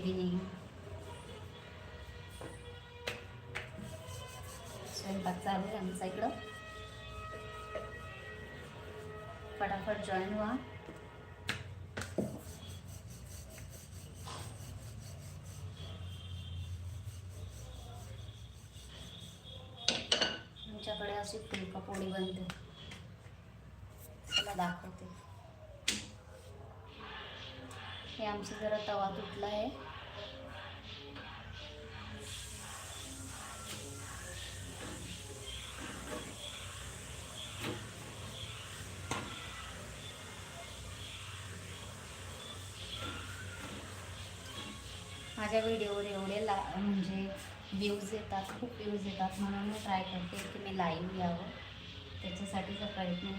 Evening स्वयंपाक चालू आहे आमचा इकडं. फटाफट जॉईन व्हा. आमच्याकडे अशी फुलका पोळी बनते. चला दाखवते. हे आमचं जरा तवा तुटला आहे. माझ्या व्हिडिओवर एवढे ला म्हणजे व्ह्यूज येतात खूप व्ह्यूज येतात. म्हणून मी ट्राय करते की मी लाईव्ह यावं त्याच्यासाठीचा प्रयत्न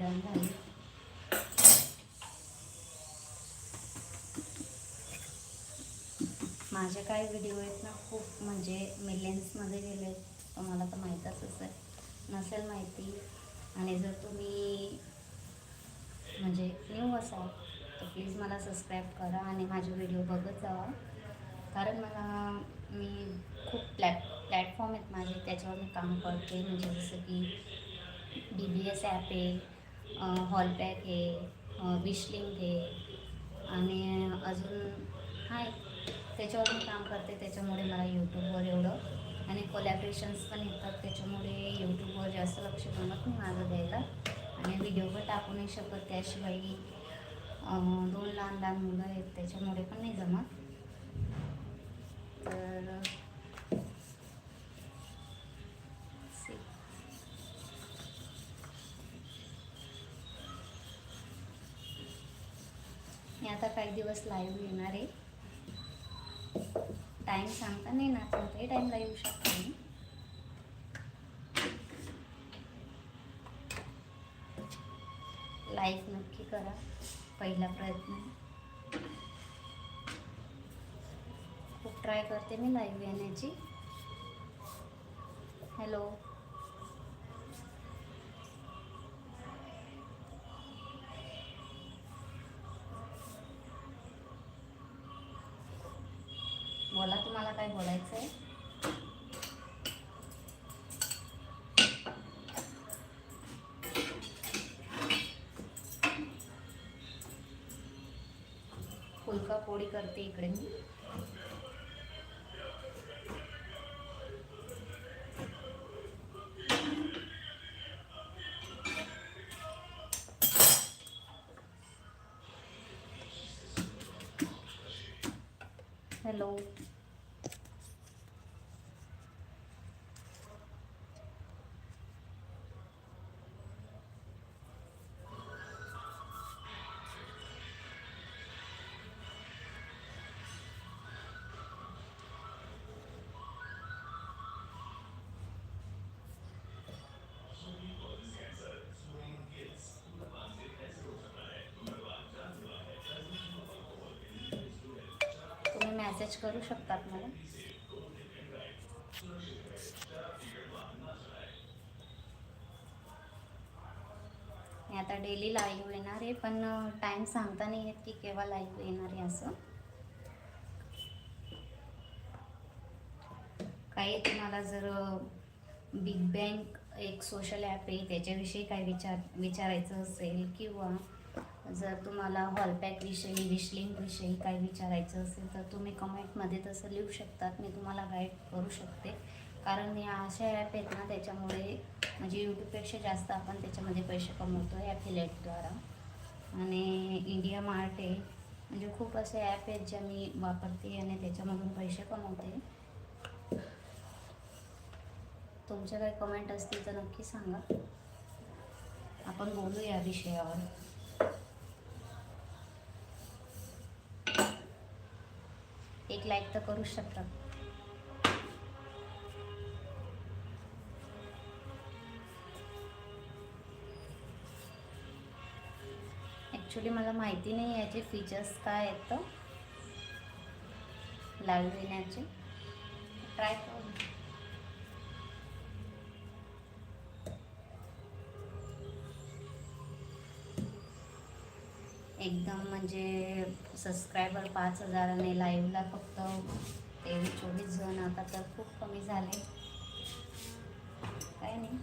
आहे थोडी झाली. माझे काही व्हिडिओ आहेत ना खूप म्हणजे मिलियन्समध्ये गेले आहेत. तुम्हाला तर माहीतच असेल नसेल माहिती. आणि जर तुम्ही म्हणजे न्यू असाल तर प्लीज मला सबस्क्राईब करा आणि माझे व्हिडिओ बघत जावा. कारण मला मी खूप प्लॅट प्लॅटफॉर्म आहेत माझे त्याच्यावर मी काम करते. म्हणजे जसं की डी बी एस ॲप आहे हॉलपॅक आहे विशलिंग आहे आणि अजून आहे त्याच्यावर मी काम करते त्याच्यामुळे मला यूट्यूबवर एवढं. आणि कोलॅबरेशन्स पण येतात त्याच्यामुळे यूट्यूबवर जास्त लक्ष जमत नाही माझं द्यायला. आणि व्हिडिओ पण टाकू नाही शकत त्याशिवाय दोन लहान लहान मुलं आहेत त्याच्यामुळे पण नाही जमत तर see. मी आता काही दिवस लाईव्ह येणार आहे. टाईम सांगता नाही ना कोणत्याही टाईमला येऊ शकतो मी लाईक नक्की करा पहिला प्रयत्न. खूप ट्राय करते मी लाईव्ह येण्याची. हॅलो फुलका पोळी करते इकडे मी. मॅसेज करू शकतात मला? मी आता डेली लाईव्ह येणार आहे पण टाईम सांगता नाही येत की केव्हा लाईव्ह येणार आहे असं. काही तुम्हाला जर बिग बँक एक सोशल ॲप आहे त्याच्याविषयी काही विचार विचारायचं असेल किंवा जर तुम्हाला हॉलपॅकविषयी विशलिंगविषयी काही विचारायचं असेल तर तुम्ही कमेंटमध्ये तसं लिहू शकतात. मी तुम्हाला गाईड करू शकते. कारण या अशा ॲप आहेत ना त्याच्यामुळे म्हणजे यूट्यूबपेक्षा जास्त आपण त्याच्यामध्ये पैसे कमवतो आहे फिलेटद्वारा आणि इंडिया मार्ट आहे. म्हणजे खूप असे ॲप आहेत ज्या मी वापरते आणि त्याच्यामधून पैसे कमवते. तुमच्या काही कमेंट असतील तर नक्की सांगा. आपण बोलू या विषयावर. एक लाईक तर करू शकता. ॲक्च्युली मला माहिती नाही याचे फीचर्स काय आहेत तर. लाईव्ह येण्याचे ट्राय करू एकदम म्हणजे सबस्क्रायबर पाच हजार आणि लाईव्हला फक्त तेवीस चोवीस जण. आता तर खूप कमी झाले. काय नाही.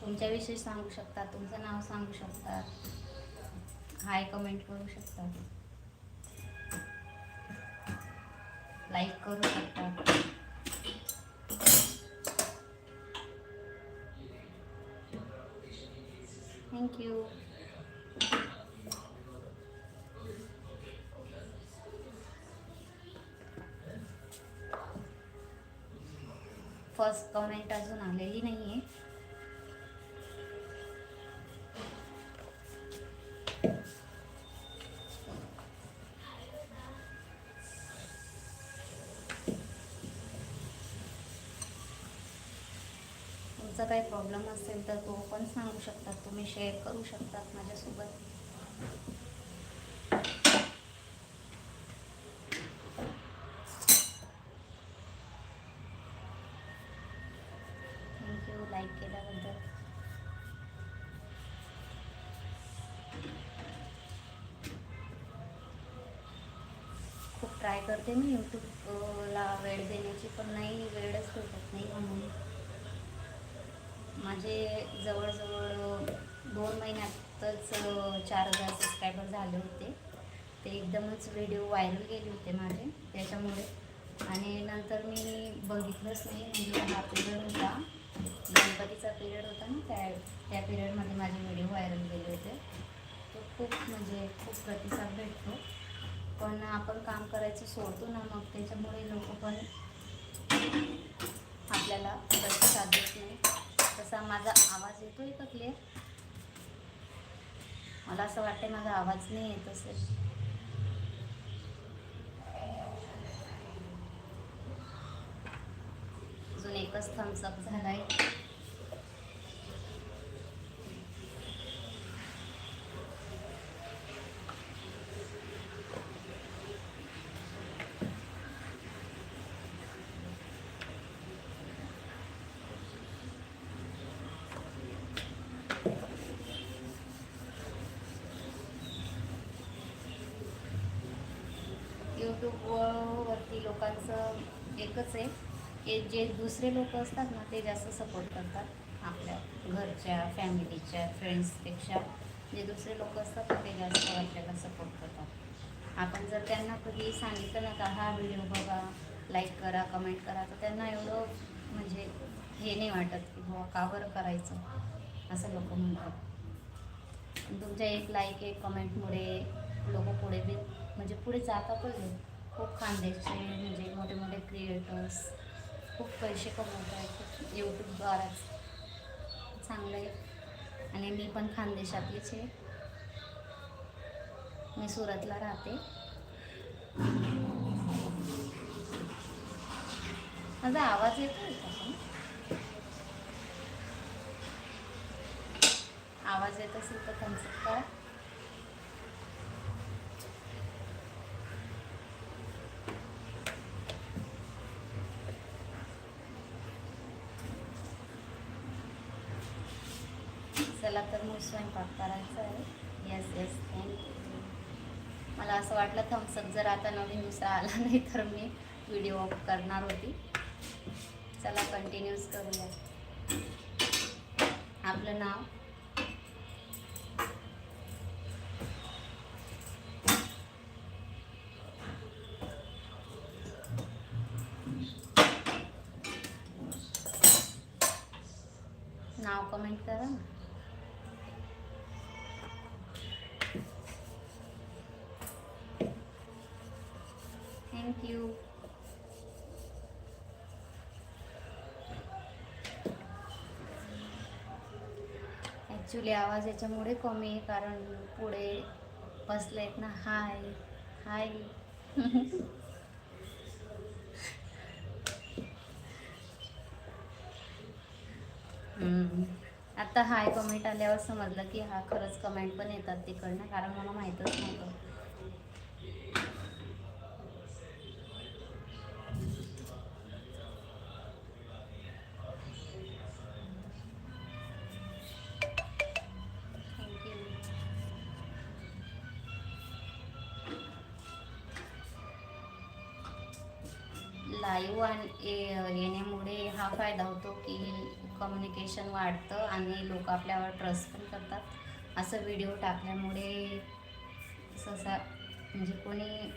तुमच्याविषयी सांगू शकता? तुमचं नाव सांगू शकता? हाय कमेंट करू शकता? लाईक करू शकता? फ़र्स्ट कमेंट अजून आलेली नाही आहे प्रॉब्लेम असेल तर तो पण सांगू शकतात तुम्ही शेअर करू शकतात माझ्यासोबत. थँक्यू लाईक केल्याबद्दल. खूप ट्राय करते मी यूट्यूबला वेळ देण्याची पण नाही वेळच भेटत नाही म्हणून. माझे जवळजवळ दोन महिन्यातच चार हजार सबस्क्रायबर झाले होते. ते एकदमच व्हिडिओ व्हायरल गेले होते माझे त्याच्यामुळे. आणि नंतर मी बघितलंच नाही म्हणजे हा पिरियड होता. गणपतीचा पिरियड होता ना त्या त्या पिरियडमध्ये माझे व्हिडिओ व्हायरल गेले होते. तो खूप म्हणजे खूप प्रतिसाद भेटतो. पण आपण काम करायचं सोडतो ना मग त्याच्यामुळे लोक पण आपल्याला प्रतिसाद देत नाही तसा माझा आवाज येतोय का क्लिअर मला असं वाटतं माझा आवाज नाही येत असेल. अजून एकच थम्सअप झालाय. यूट्यूबवरती लोकांचं एकच आहे की जे दुसरे लोक असतात ना ते जास्त सपोर्ट करतात आपल्या घरच्या फॅमिलीच्या फ्रेंड्सपेक्षा जे दुसरे लोक असतात ना ते जास्त आपल्याला सपोर्ट करतात. आपण जर त्यांना कधी सांगितलं ना का हा व्हिडिओ बघा लाईक करा कमेंट करा तर त्यांना एवढं म्हणजे हे नाही वाटत की बाबा का बरं करायचं? असं लोक म्हणतात. तुमच्या एक लाईक एक कमेंटमुळे लोक पुढे बी म्हणजे पुढे जाता पण खूप खानदेशचे म्हणजे मोठे मोठे क्रिएटर्स खूप पैसे कमवत आहेत यूट्यूबद्वाराच चांगलं आहे आणि मी पण खानदेशातलीच आहे. मी सुरतला राहते. माझा आवाज येतो का? आवाज येत असेल तर कन्सेप्ट करा. चला तर मग स्वयंपाक करायचा आहे. येस येस थँक्यू मला असं वाटलं थम्सअप जर आता नवीन दुसरा आला नाही तर मी व्हिडिओ ऑफ करणार होती. चला कंटिन्यूज करूया. आपलं नाव? नाव कमेंट करा ना. थँक्यू ॲक्च्युली आवाज याच्यामुळे कमी आहे कारण पुढे बसले आहेत ना. हाय हाय आता हाय कमेंट आल्यावर समजलं की हा खरंच कमेंट पण येतात तिकडनं कारण मला माहीतच नव्हतं. लाईव्ह आणि येण्यामुळे हा फायदा होतो की कम्युनिकेशन वाढतं आणि लोक आपल्यावर ट्रस्ट पण करतात. असं व्हिडिओ टाकल्यामुळे सहसा म्हणजे कोणी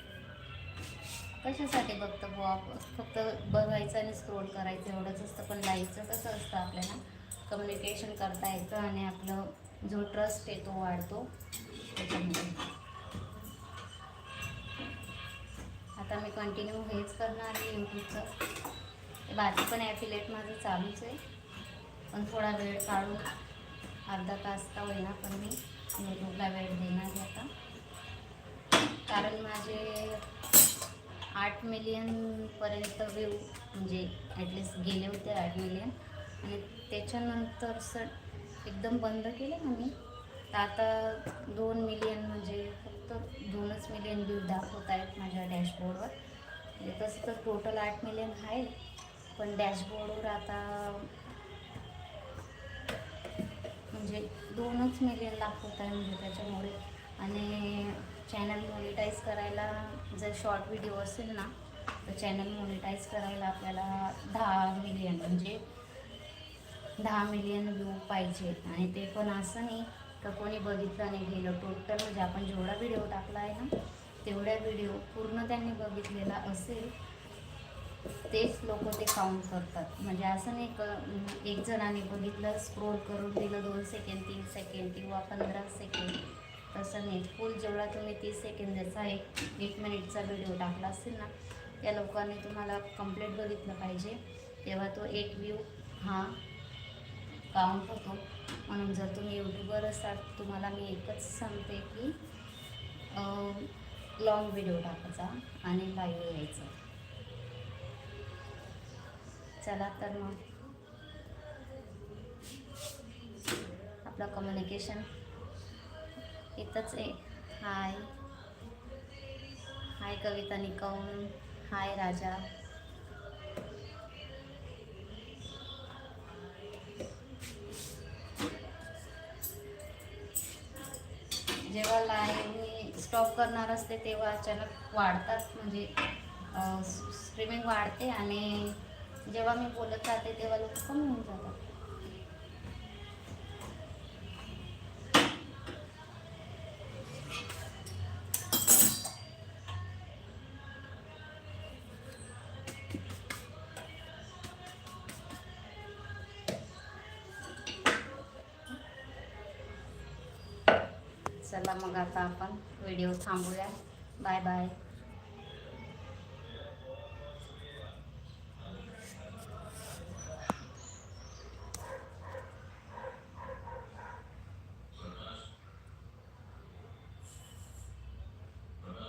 कशासाठी बघतं बॉप फक्त बघायचं आणि स्क्रोल करायचं एवढंच असतं. पण लाईव्हचं कसं असतं आपल्याला? कम्युनिकेशन करता येतं आणि आपलं जो ट्रस्ट आहे तो वाढतो. त्याच्यामुळे. आता मी कंटिन्यू हेच करणार आहे यूट्यूबचं. बाकी पण ॲफिलेट माझं चालूच आहे. पण थोडा वेळ काढून अर्धा तास का होईना पण मी यूट्यूबला वेळ देणार आहे आता. कारण माझे आठ मिलियनपर्यंत व्ह्यू म्हणजे ॲटलिस्ट गेले होते आठ मिलियन आणि त्याच्यानंतर सर एकदम बंद केलं ना मी. तर आता दोन मिलियन म्हणजे तर दोनच मिलियन व्ह्यू दाखवत आहेत माझ्या डॅशबोर्डवर म्हणजे तसं तर टोटल आठ मिलियन आहे पण डॅशबोर्डवर आता म्हणजे दोनच मिलियन दाखवत आहे म्हणजे त्याच्यामुळे. आणि चॅनल मॉनिटाईज करायला जर शॉर्ट व्हिडिओ असेल ना तर चॅनल मॉनिटाईज करायला आपल्याला दहा मिलियन म्हणजे दहा मिलियन व्ह्यू पाहिजे. आणि ते पण असं नाही का कोणी बघितलं नाही गेलं. टोटल म्हणजे आपण जेवढा व्हिडिओ टाकला आहे ना तेवढ्या व्हिडिओ पूर्ण त्यांनी बघितलेला असेल तेच लोक ते काउंट करतात. म्हणजे असं नाही का एक जणाने बघितलं स्क्रोल करून दिलं दोन सेकंड तीन सेकंड किंवा पंधरा सेकंड तसं नाही. फुल जेवढा तुम्ही तीस सेकंदाचा एक एक मिनिटचा व्हिडिओ टाकला असेल ना त्या लोकांनी तुम्हाला कंप्लीट बघितलं पाहिजे. तेव्हा तो एक व्ह्यू हा काउंट होतो. म्हणून जर तुम्ही यूट्यूबवर असाल तुम्हाला मी एकच सांगते की लॉंग व्हिडिओ टाकायचा आणि लाईव्ह यायचं. चला तर मग. आपलं कम्युनिकेशन इथंच आहे. हाय हाय कविता निकम. हाय राजा. स्टॉप करणार असते तेव्हा अचानक वाढतात. म्हणजे स्ट्रीमिंग वाढते आणि जेव्हा मी बोलत राहते तेव्हा लोक कमी होऊन जातात. चला मग आता आपण व्हिडिओ थांबूया. Bye bye.